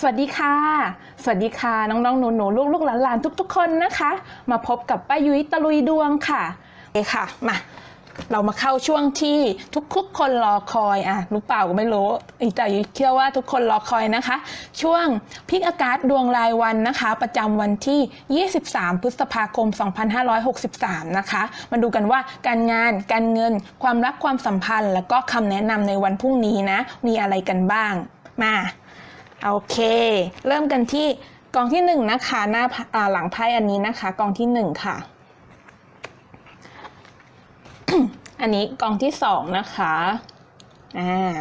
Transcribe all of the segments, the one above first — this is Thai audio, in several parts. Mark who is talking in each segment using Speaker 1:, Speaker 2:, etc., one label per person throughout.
Speaker 1: สวัสดีค่ะ สวัสดีค่ะ น้องๆ หนูๆลูกๆหลานๆ ทุก ๆ คนนะคะ มาพบกับป้ายุ้ยตะลุยดวงค่ะโอคค่ะ มา เรามาเข้าช่วงที่ทุกๆ คนรอคอยอะรู้เปล่าก็ไม่รู้แต่ยุ้ยเชื่อว่าทุกคนรอคอยนะคะ ช่วงพิกอากาศดวงรายวันนะคะ ประจำวันที่ 23 พฤษภาคม 2563 นะคะ มาดูกันว่าการงาน การเงิน ความรักความสัมพันธ์ แล้วก็คำแนะนำในวันพรุ่งนี้นะ มีอะไรกันบ้าง มา โอเค เริ่มกันที่กองที่หนึ่งนะคะหน้าาหลังไพ่อันนี้นะคะกองที่หนึ่งค่ะ อันนี้กองที่สองนะคะอ่า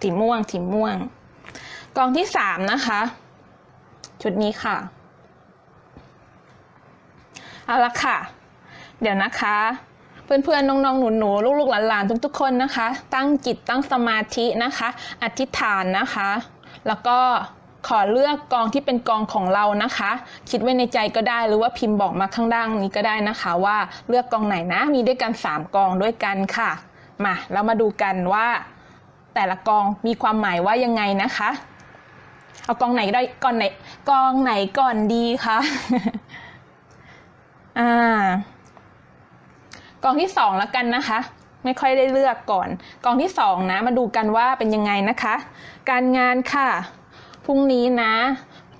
Speaker 1: สีม่วงสีม่วง กองที่สามนะคะ ชุดนี้ค่ะเอาละค่ะ เดี๋ยวนะคะเพื่อนๆ น้องๆ หนูๆ ลูกๆ หลานๆ ทุกๆ คนนะคะ ตั้งจิตตั้งสมาธินะคะ อธิษฐานนะคะ แล้วก็ขอเลือกกองที่เป็นกองของเรานะคะ คิดไว้ในใจก็ได้หรือว่าพิมพ์บอกมาข้างล่างนี้ก็ได้นะคะ ว่าเลือกกองไหนนะมีด้วยกัน 3 กองด้วยกันค่ะมาเรามาดูกันว่า แต่ละกองมีความหมายว่ายังไงนะคะ เอากองไหนได้กอนไหนกองไหนก่อนดีคะอ่ากองที่สองแล้วกันนะคะ ไม่ค่อยได้เลือกก่อน กองที่สองนะ มาดูกันว่าเป็นยังไงนะคะ การงานค่ะ พรุ่งนี้นะ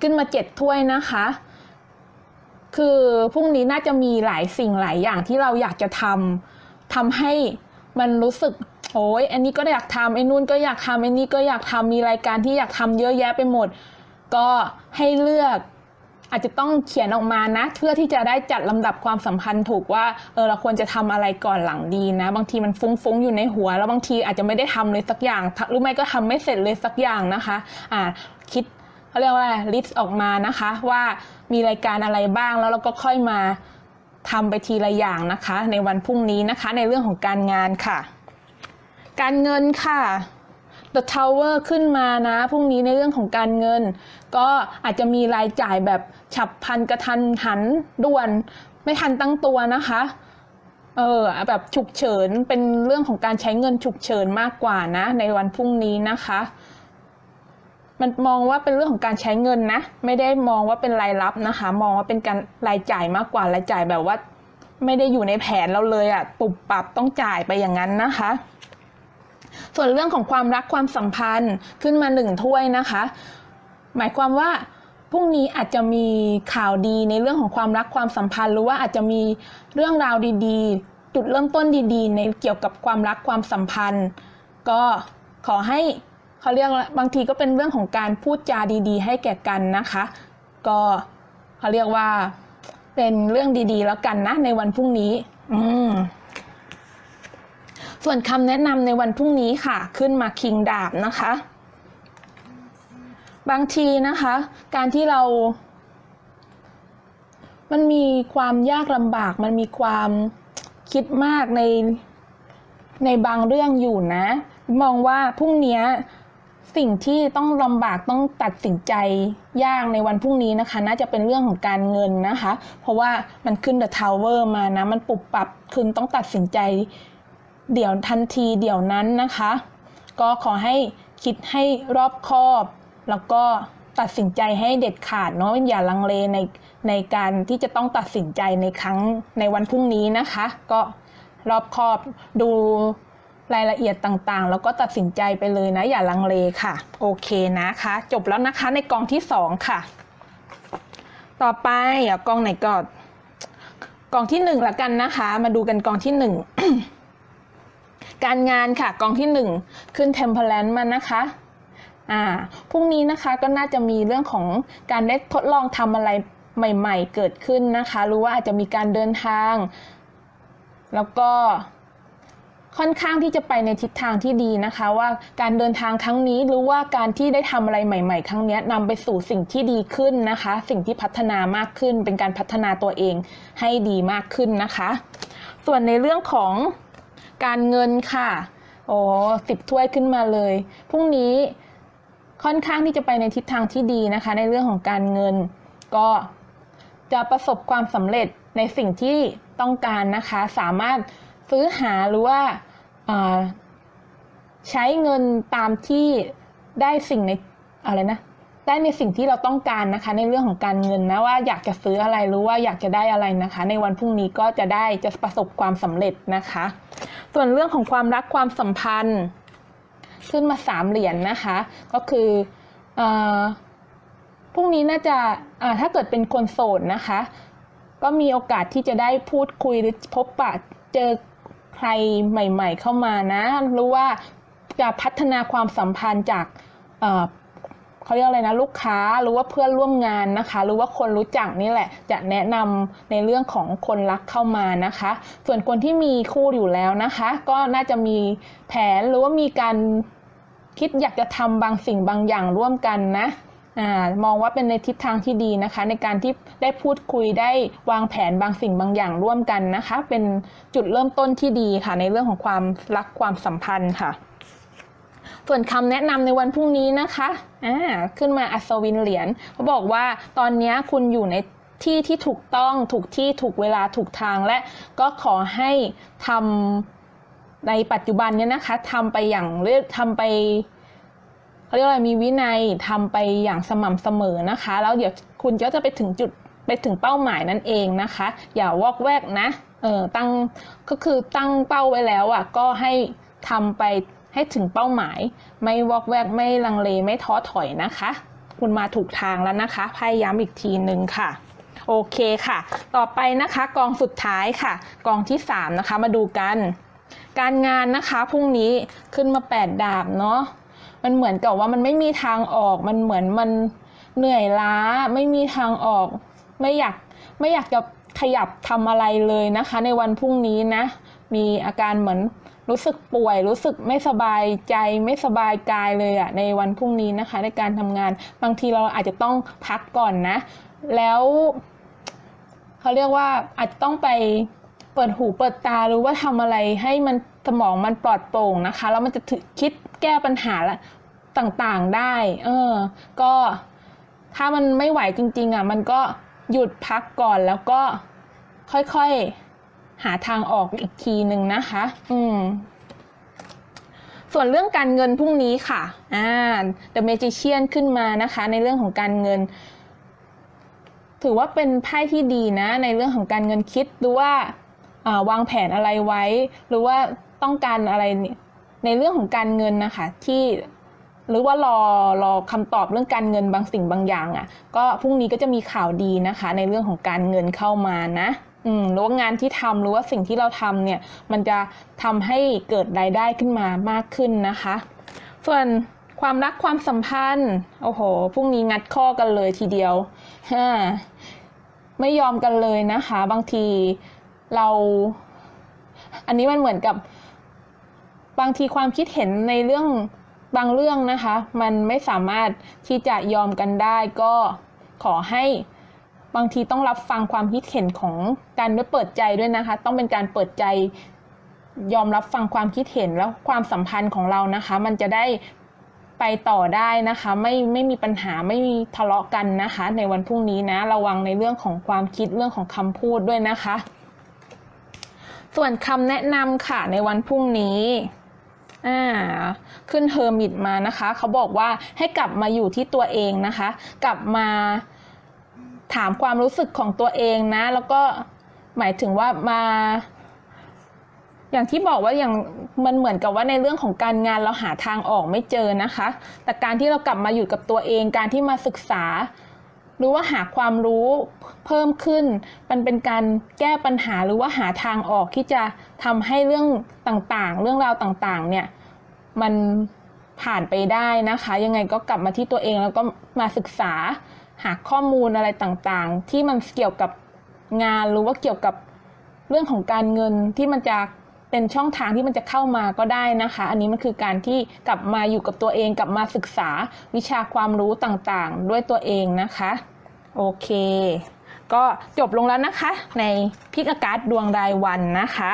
Speaker 1: ขึ้นมาเจ็ดถ้วยนะคะ คือพรุ่งนี้น่าจะมีหลายสิ่งหลายอย่างที่เราอยากจะทำทำให้มันรู้สึกโอ้ยอันนี้ก็อยากทำไอ้นู่นก็อยากทำไอ้นี่ก็อยากทำมีรายการที่อยากทำเยอะแยะไปหมด ก็ให้เลือก อาจจะต้องเขียนออกมานะ เพื่อที่จะได้จัดลำดับความสัมพันธ์ถูกว่าเออเราควรจะทำอะไรก่อนหลังดีนะ บางทีมันฟุ้งๆอยู่ในหัว แล้วบางทีอาจจะไม่ได้ทำเลยสักอย่างหรือไม่ก็ทำไม่เสร็จเลยสักอย่างนะคะอ่าคิดเขาเรียกว่าลิสต์ออกมานะคะ ว่ามีรายการอะไรบ้างแล้วเราก็ค่อยมาทำไปทีละอย่างนะคะ ในวันพรุ่งนี้นะคะ ในเรื่องของการงานค่ะ การเงินค่ะ The Tower ขึ้นมานะพรุ่งนี้ในเรื่องของการเงิน ก็อาจจะมีรายจ่ายแบบฉับพลันกระทันหันด่วน ไม่ทันตั้งตัวนะคะเออแบบฉุกเฉินเป็นเรื่องของการใช้เงินฉุกเฉินมากกว่านะ ในวันพรุ่งนี้นะคะ มันมองว่าเป็นเรื่องของการใช้เงินนะ ไม่ได้มองว่าเป็นรายรับนะคะ มองว่าเป็นการรายจ่ายมากกว่ารายจ่ายแบบว่า ไม่ได้อยู่ในแผนเราเลยอะ่ะปุบปับต้องจ่ายไปอย่างนั้นนะคะ ส่วนเรื่องของความรักความสัมพันธ์ขึ้นมาหนึ่งถ้วยนะคะ หมายความว่าพรุ่งนี้อาจจะมีข่าวดีในเรื่องของความรักความสัมพันธ์ หรือว่าอาจจะมีเรื่องราวดีๆ จุดเริ่มต้นดีๆ ในเกี่ยวกับความรักความสัมพันธ์ ก็ขอให้เขาเรียกบางทีก็เป็นเรื่องของการพูดจาดี ๆ ให้แก่กันนะคะ ก็เขาเรียกว่าเป็นเรื่องดีๆ แล้วกันนะในวันพรุ่งนี้ อืม ส่วนคำแนะนำในวันพรุ่งนี้ค่ะ ขึ้นมาคิงดาบนะคะ บางทีนะคะ การที่เรา มันมีความยากลำบาก มันมีความคิดมากในในบางเรื่องอยู่นะ มองว่าพรุ่งนี้สิ่งที่ต้องลำบากต้องตัดสินใจยากในวันพรุ่งนี้นะคะ น่าจะเป็นเรื่องของการเงินนะคะ เพราะว่ามันขึ้นเดอะทาวเวอร์มานะ มันปรับปรับคืนต้องตัดสินใจ เดี๋ยวทันทีเดี๋ยวนั้นนะคะ ก็ขอให้คิดให้รอบคอบ แล้วก็ตัดสินใจให้เด็ดขาดเนาะอย่าลังเลในในการที่จะต้องตัดสินใจในครั้งในวันพรุ่งนี้นะคะ ก็รอบคอบดูรายละเอียดต่างๆ แล้วก็ตัดสินใจไปเลยนะ อย่าลังเลค่ะ โอเคนะคะ จบแล้วนะคะในกองที่สองค่ะ ต่อไปอะกองไหนก่อนกองที่หนึ่งละกันนะคะ มาดูกันกองที่หนึ่ง การงานค่ะกองที่หนึ่งขึ้น temperance มานะคะอ่าพรุ่งนี้นะคะก็น่าจะมีเรื่องของการได้ทดลองทำอะไรใหม่ๆ เกิดขึ้นนะคะรือว่าอาจจะมีการเดินทาง แล้วก็ค่อนข้างที่จะไปในทิศทางที่ดีนะคะ ว่าการเดินทางครั้งนี้หรือว่าการที่ได้ทำอะไรใหม่ ๆ ครั้งนี้นำไปสู่สิ่งที่ดีขึ้นนะคะ สิ่งที่พัฒนามากขึ้น เป็นการพัฒนาตัวเองให้ดีมากขึ้นนะคะ ส่วนในเรื่องของ การเงินค่ะโอ้สิบถ้วยขึ้นมาเลยพรุ่งนี้ค่อนข้างที่จะไปในทิศทางที่ดีนะคะ ในเรื่องของการเงิน ก็จะประสบความสำเร็จในสิ่งที่ต้องการนะคะ สามารถซื้อหาหรือว่าใช้เงินตามที่ได้สิ่งในอะไรนะได้ในสิ่งที่เราต้องการนะคะ ในเรื่องของการเงินนะว่าอยากจะซื้ออะไรหรือว่าอยากจะได้อะไรนะคะ ในวันพรุ่งนี้ก็จะได้จะประสบความสำเร็จนะคะ ส่วนเรื่องของความรักความสัมพันธ์ ขึ้นมาสามเหรียญนะคะ ก็คืออพรุ่งนี้น่าจะอ่าถ้าเกิดเป็นคนโสดนะคะ ก็มีโอกาสที่จะได้พูดคุยหรือพบปะเจอใครใหม่ ๆ เข้ามานะ รู้ว่าจะพัฒนาความสัมพันธ์จาก เขาเรียกอะไรนะลูกค้าหรือว่าเพื่อนร่วมงานนะคะ หรือว่าคนรู้จักนี่แหละ จะแนะนำในเรื่องของคนรักเข้ามานะคะ ส่วนคนที่มีคู่อยู่แล้วนะคะ ก็น่าจะมีแผนหรือว่ามีการคิดอยากจะทำบางสิ่งบางอย่างร่วมกันนะอมองว่าเป็นในทิศทางที่ดีนะคะ ในการที่ได้พูดคุยได้วางแผนบางสิ่งบางอย่างร่วมกันนะคะ เป็นจุดเริ่มต้นที่ดีค่ะ ในเรื่องของความรักความสัมพันธ์ค่ะ ส่วนคำแนะนำในวันพรุ่งนี้นะคะอ่าขึ้นมาอัศวินเหรียญเขาบอกว่าตอนนี้คุณอยู่ในที่ที่ถูกต้องถูกที่ถูกเวลาถูกทางและก็ขอให้ทำในปัจจุบันเนี้ยนะคะทำไปอย่างเรียกทำไปเขาเรียกอะไรมีวินัยทำไปอย่างสม่ำเสมอนะคะ แล้วเดี๋ยวคุณก็จะไปถึงจุดไปถึงเป้าหมายนั่นเองนะคะ อย่าวอกแวกนะเออตั้งก็คือตั้งเป้าไว้แล้วอะก็ให้ทำไป ให้ถึงเป้าหมาย ไม่วอกแวกไม่ลังเลไม่ท้อถอยนะคะ คุณมาถูกทางแล้วนะคะ พยายามอีกทีหนึ่งค่ะโอเคค่ะ ต่อไปนะคะกองสุดท้ายค่ะ กองที่สามนะคะมาดูกัน การงานนะคะพรุ่งนี้ขึ้นมาแปดดาบเนาะมันเหมือนกับว่ามันไม่มีทางออก มันเหมือนมันเหนื่อยล้า ไม่มีทางออก ไม่อยากไม่อยากจะขยับทำอะไรเลยนะคะ ในวันพรุ่งนี้นะ มีอาการเหมือน รู้สึกป่วย รู้สึกไม่สบายใจไม่สบายกายเลยอะในวันพรุ่งนี้นะคะ ในการทำงานบางทีเราอาจจะต้องพักก่อนนะ แล้วเขาเรียกว่าอาจจะต้องไปเปิดหูเปิดตาหรือว่าทำอะไรให้มันสมองมันปลอดโปร่งนะคะ แล้วมันจะคิดแก้ปัญหาละต่างๆได้ เออ ก็ถ้ามันไม่ไหวจริง ๆ อะ มันก็หยุดพักก่อนแล้วก็ค่อยๆ หาทางออกอีกทีหนึ่งนะคะ อืมส่วนเรื่องการเงินพรุ่งนี้ค่ะ อ่า The Magician ขึ้นมานะคะ ในเรื่องของการเงิน ถือว่าเป็นไพ่ที่ดีนะ ในเรื่องของการเงินคิดดูว่าอ่าวางแผนอะไรไว้ หรือว่าต้องการอะไรในเรื่องของการเงินนะคะ ที่หรือว่ารอรอคำตอบเรื่องการเงินบางสิ่งบางอย่างอะ่ะ ก็พรุ่งนี้ก็จะมีข่าวดีนะคะ ในเรื่องของการเงินเข้ามานะ อืมหรือว่างานที่ทำหรือว่าสิ่งที่เราทำเนี่ย มันจะทำให้เกิดรายได้ขึ้นมามากขึ้นนะคะ ส่วนความรักความสัมพันธ์ โอ้โหพรุ่งนี้งัดข้อกันเลยทีเดียวฮ่าไม่ยอมกันเลยนะคะ บางทีเรา อันนี้มันเหมือนกับบางทีความคิดเห็นในเรื่องบางเรื่องนะคะ มันไม่สามารถที่จะยอมกันได้ก็ขอให้ บางทีต้องรับฟังความคิดเห็นของการด้วยเปิดใจด้วยนะคะ ต้องเป็นการเปิดใจยอมรับฟังความคิดเห็นแล้วความสัมพันธ์ของเรานะคะ มันจะได้ไปต่อได้นะคะ ไม่ไม่มีปัญหาไม่มีทะเลาะกันนะคะ ในวันพรุ่งนี้นะ ระวังในเรื่องของความคิดเรื่องของคำพูดด้วยนะคะ ส่วนคำแนะนำค่ะในวันพรุ่งนี้อ่าขึ้นเฮอร์มิตมานะคะ เขาบอกว่าให้กลับมาอยู่ที่ตัวเองนะคะ กลับมา ถามความรู้สึกของตัวเองนะ แล้วก็หมายถึงว่ามา อย่างที่บอกว่าอย่างมันเหมือนกับว่าในเรื่องของการงานเราหาทางออกไม่เจอนะคะ แต่การที่เรากลับมาอยู่กับตัวเอง การที่มาศึกษา หรือว่าหาความรู้เพิ่มขึ้น มันเป็นการแก้ปัญหาหรือว่าหาทางออกที่จะทำให้เรื่องต่างๆ เรื่องราวต่างๆ เนี่ยมันผ่านไปได้นะคะ ยังไงก็กลับมาที่ตัวเองแล้วก็มาศึกษา หาข้อมูลอะไรต่างๆ ที่มันเกี่ยวกับงานหรือว่าเกี่ยวกับเรื่องของการเงินที่มันจะเป็นช่องทางที่มันจะเข้ามาก็ได้นะคะ อันนี้มันคือการที่กลับมาอยู่กับตัวเองกลับมาศึกษาวิชาความรู้ต่างๆ ด้วยตัวเองนะคะ โอเค ก็จบลงแล้วนะคะ ในพิกอากาศดวงรายวันนะคะ